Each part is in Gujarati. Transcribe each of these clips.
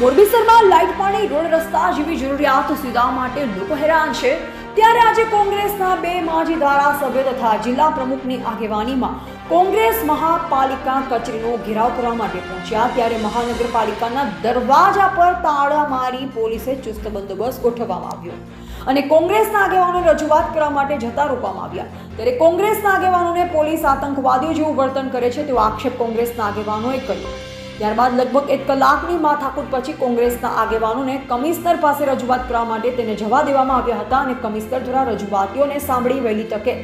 મોરબીસરમાં લાઇટ, પાણી, રોડ રસ્તા જેવી જરૂરિયાત સુવિધા માટે લોકો હેરાન છે. ત્યારે આજે કોંગ્રેસના બે માજી ધારાસભ્યો તથા જિલ્લા પ્રમુખની આગેવાનીમાં કોંગ્રેસ મહાપાલિકા કચેરીનો ઘેરાવ કરવા માટે પહોંચ્યા. ત્યારે મહાનગરપાલિકાના દરવાજા પર તાળા મારી પોલીસે ચુસ્ત બંદોબસ્ત ગોઠવવામાં આવ્યો અને કોંગ્રેસના આગેવાનોને રજૂઆત કરવા માટે જતા રોકવામાં આવ્યા. ત્યારે કોંગ્રેસના આગેવાનોને પોલીસ આતંકવાદીઓ જેવું વર્તન કરે છે તેવો આક્ષેપ કોંગ્રેસના આગેવાનોએ કર્યો. ત્યારબાદ લગભગ એક કલાકની માથાકૂટ પછી કોંગ્રેસના આગેવાનોને કમિશનર પાસે રજૂઆત કરવા માટે તેને જવા દેવામાં આવ્યા હતા અને કમિશનર દ્વારા રજૂઆતીઓને સાંભળી વહેલી તકે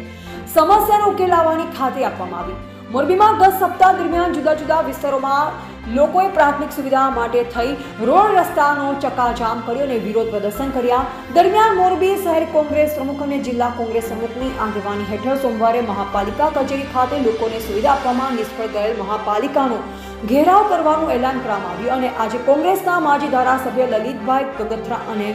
સમસ્યાનો ઉકેલ લાવવાની ખાતરી આપવામાં આવી. મોરબીમાં ગત સપ્તાહ દરમિયાન જુદા જુદા વિસ્તારોમાં લોકોએ પ્રાથમિક સુવિધા માટે થઈ રોડ રસ્તાનો ચકાજામ કર્યો અને વિરોધ પ્રદર્શન કર્યા. દરમિયાન મોરબી શહેર કોંગ્રેસ પ્રમુખ અને જિલ્લા કોંગ્રેસ પ્રમુખની આગેવાની હેઠળ સોમવારે મહાપાલિકા કચેરી ખાતે લોકોને સુવિધા આપવામાં નિષ્ફળ ગયેલ મહાપાલિકાનો ઘેરાવ કરવાનું એલાન કરવામાં આવ્યું અને આજે કોંગ્રેસના માજી ધારાસભ્ય લલિતભાઈ કગથરા અને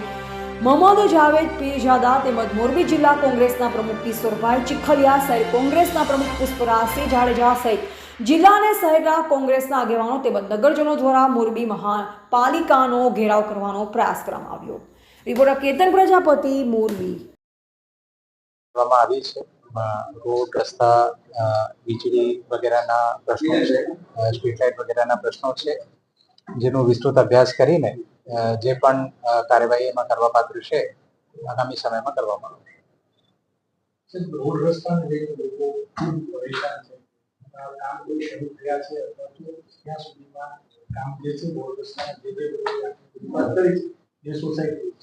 મોહમ્મદ જાવેદ પીરજાદા તેમજ મોરબી જિલ્લા કોંગ્રેસના પ્રમુખ કિશોરભાઈ ચીખલિયા સહિત કોંગ્રેસના પ્રમુખ પુષ્પરાજસિંહ જાડેજા સહિત જિલ્લા અને શહેરના કોંગ્રેસના આગેવાનો તેમજ નગરજનો દ્વારા મોરબી મહાપાલિકાનો ઘેરાવ કરવાનો પ્રયાસ કરવામાં આવ્યો. રિપોર્ટર કેતન પ્રજાપતિ મોરબી. આવી છે. રોડ, રસ્તા વીજળી વગેરેના પ્રશ્નો છે સ્ટ્રીટ વગેરેના પ્રશ્નો છે, જેનો વિસ્તૃત અભ્યાસ કરીને જે પણ કાર્યવાહી એમાં કરવા પાત્ર છે, આગામી સમયમાં કરવામાં આવશે. કામ જે છે, રોડ, રસ્તાના જે જે લોકો કરી છે, જે સોસાયટી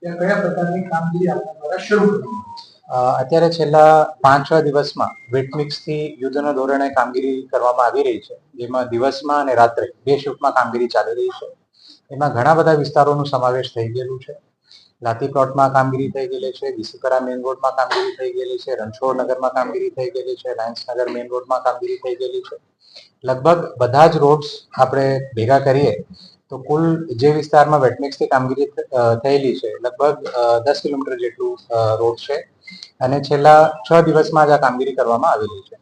ત્યાં કયા પ્રકારની કામગીરી આપણા દ્વારા શરૂ કરવામાં અત્યારે છેલ્લા પાંચ છ દિવસમાં વેટમિક્સથી યુદ્ધના ધોરણે કામગીરી કરવામાં આવી રહી છે. જેમાં દિવસમાં અને રાત્રે બે શિફ્ટમાં કામગીરી ચાલી રહી છે. એમાં ઘણા બધા વિસ્તારોનો સમાવેશ થઈ ગયેલું છે. લાતી પ્લોટમાં કામગીરી થઈ ગયેલી છે, વિસુકરા મેઇન રોડમાં કામગીરી થઈ ગયેલી છે, રણછોડ નગરમાં કામગીરી થઈ ગયેલી છે રાયન્સનગર મેઇન રોડમાં કામગીરી થઈ ગયેલી છે. લગભગ બધા જ રોડ્સ આપણે ભેગા કરીએ તો કુલ જે વિસ્તારમાં વેટમિક્સથી કામગીરી થયેલી છે, લગભગ દસ કિલોમીટર જેટલું રોડ છે. અને છેલ્લા છ દિવસમાં જ આ કામગીરી કરવામાં આવેલી છે.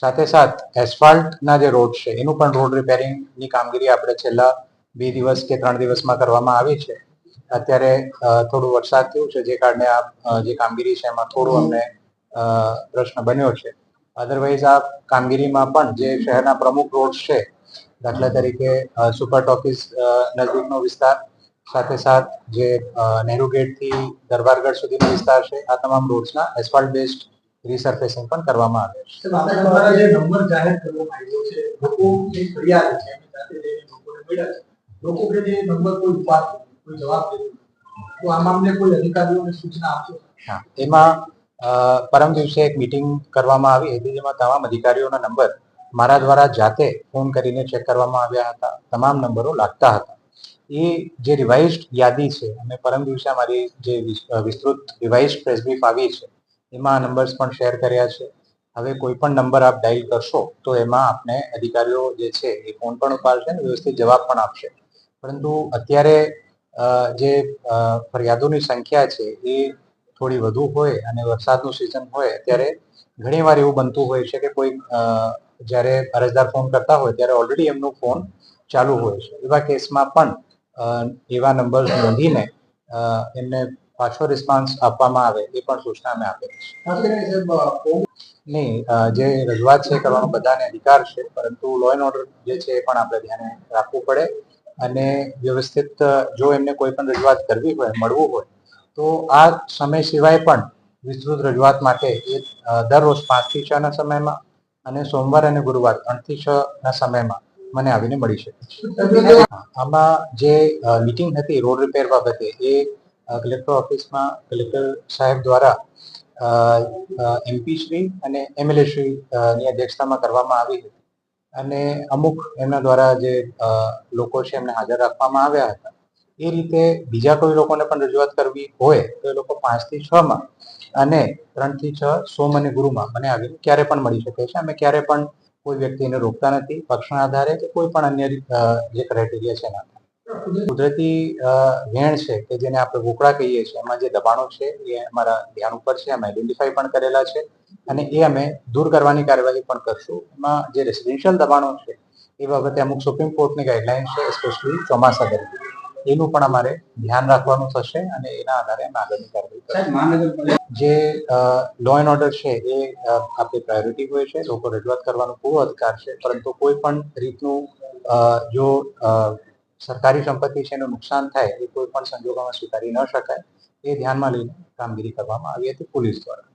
સાથે સાથ, એસ્ફાલ્ટના જે રોડ છે, એનું પણ રોડ રિપેરિંગની કામગીરી આપણે છેલ્લા બે દિવસ કે ત્રણ દિવસમાં કરવામાં આવી છે. અત્યારે થોડું વરસાદ થયું છે, જે કારણે આ જે કામગીરી છે, એમાં થોડું અમને પ્રશ્ન બન્યો છે. અધરવાઇઝ આ કામગીરીમાં પણ જે શહેરના પ્રમુખ રોડ છે, દાખલા તરીકે સુપર ટોકીસ નજીકનો વિસ્તાર સાથે સાથ જે નેહરુ ગેટથી દરબારગઢ સુધીનો વિસ્તાર છે આ તમામ રોડ્સના એસ્ફાલ્ટ બેસ્ડ રીસર્ફેસિંગ પણ કરવામાં આવે છે. નંબર જાહેર કરવામાં આવ્યો છે લોકોની ફરિયાદ છે એમની સાથે જઈને લોકોને લોકો કે જે નંબર કોઈ ઉપાડ કોઈ જવાબ તો આ મામલે કોઈ અધિકારીઓને સૂચના આપશો? હા એમાં પરમ દિવસે એક મીટિંગ કરવામાં આવી. હતી જેમાં તમામ અધિકારીઓના નંબર મારા દ્વારા જાતે ફોન કરીને ચેક કરવામાં આવ્યા હતા. તમામ નંબરો લાગતા હતા. એ જે રિવાઇઝડ યાદી છે અને પરમ દિવસે અમારી જે વિસ- વિસ્તૃત રિવાઇઝડ પ્રેસ બ્રીફ આવી છે, એમાં નંબર્સ પણ શેર કર્યા છે. હવે કોઈ પણ નંબર આપ ડાયલ કરશો, તો એમાં આપને અધિકારીઓ જે છે, એ ફોન પણ ઉપાડશે અને વ્યવસ્થિત જવાબ પણ આપશે. પરંતુ અત્યારે જે ફરિયાદોની સંખ્યા છે, એ થોડી વધુ હોય અને વરસાદનું સિઝન હોય ત્યારે ઘણી વાર એવું બનતું હોય છે કે કોઈ જ્યારે અરજદાર ફોન કરતા હોય, ત્યારે ઓલરેડી એમનો ફોન ચાલુ હોય છે. એવા કેસમાં પણ એવા નંબર નોંધીને એમને પાછો રિસ્પોન્સ આપવામાં આવે એ પણ સૂચના અમે કોંગ્રેસ નહીં જે રજૂઆત છે કરવાનો બધાને અધિકાર છે, પરંતુ લો એન્ડ ઓર્ડર જે છે એ પણ આપણે ધ્યાને રાખવું પડે અને વ્યવસ્થિત જો એમને કોઈ પણ રજૂઆત કરવી હોય, મળવું હોય, તો આ સમય સિવાય પણ વિસ્તૃત રજૂઆત માટે એ દરરોજ પાંચથી છ ના સમયમાં અને સોમવાર અને ગુરુવાર ત્રણથી છ ના સમયમાં મને આવીને મળી શકે. આમાં જે મીટિંગ હતી રોડ રિપેર બાબતે એ કલેક્ટર ઓફિસમાં કલેક્ટર સાહેબ દ્વારા એમપી શ્રી અને એમએલએ શ્રી ની અધ્યક્ષતામાં કરવામાં આવી હતી. અને અમુક એમના દ્વારા જે લોકો છે એમને હાજર રાખવામાં આવ્યા હતા. એ રીતે બીજા કોઈ લોકોને પણ રજૂઆત કરવી હોય તો એ લોકો પાંચથી છ માં અને ત્રણથી છ સોમ અને ગુરુમાં મને આવીને ક્યારે પણ મળી શકે છે. અમે ક્યારે પણ કોઈ વ્યક્તિને રોકતા નથી, પક્ષના આધારે કે કોઈ પણ અન્ય જે ક્રાઇટેરિયા છે એના આધારે. કુદરતી વેણ છે કે જેને આપણે વોકળા કહીએ છીએ, એમાં જે દબાણો છે એ અમારા ધ્યાન ઉપર છે, અમે આઈડેન્ટિફાઈ પણ કરેલા છે અને એ અમે દૂર કરવાની કાર્યવાહી પણ કરશું એમાં જે રેસિડેન્શિયલ દબાણો છે એ બાબતે અમુક સુપ્રીમ કોર્ટની ગાઈડલાઈન છે સ્પેશિયલી ચોમાસા દરમિયાન એનું પણ અમારે ધ્યાન રાખવાનું થશે અને એના આધારે અમે આગળની કાર્યવાહી જે લો એન્ડ ઓર્ડર છે એ આપણી પ્રાયોરિટી હોય છે લોકો રજૂઆત કરવાનો પૂરો અધિકાર છે પરંતુ કોઈ પણ રીતનું જો સરકારી સંપત્તિ છે એનું નુકસાન થાય એ કોઈ પણ સંજોગોમાં સ્વીકારી ન શકાય એ ધ્યાનમાં લઈને કામગીરી કરવામાં આવી હતી પોલીસ દ્વારા.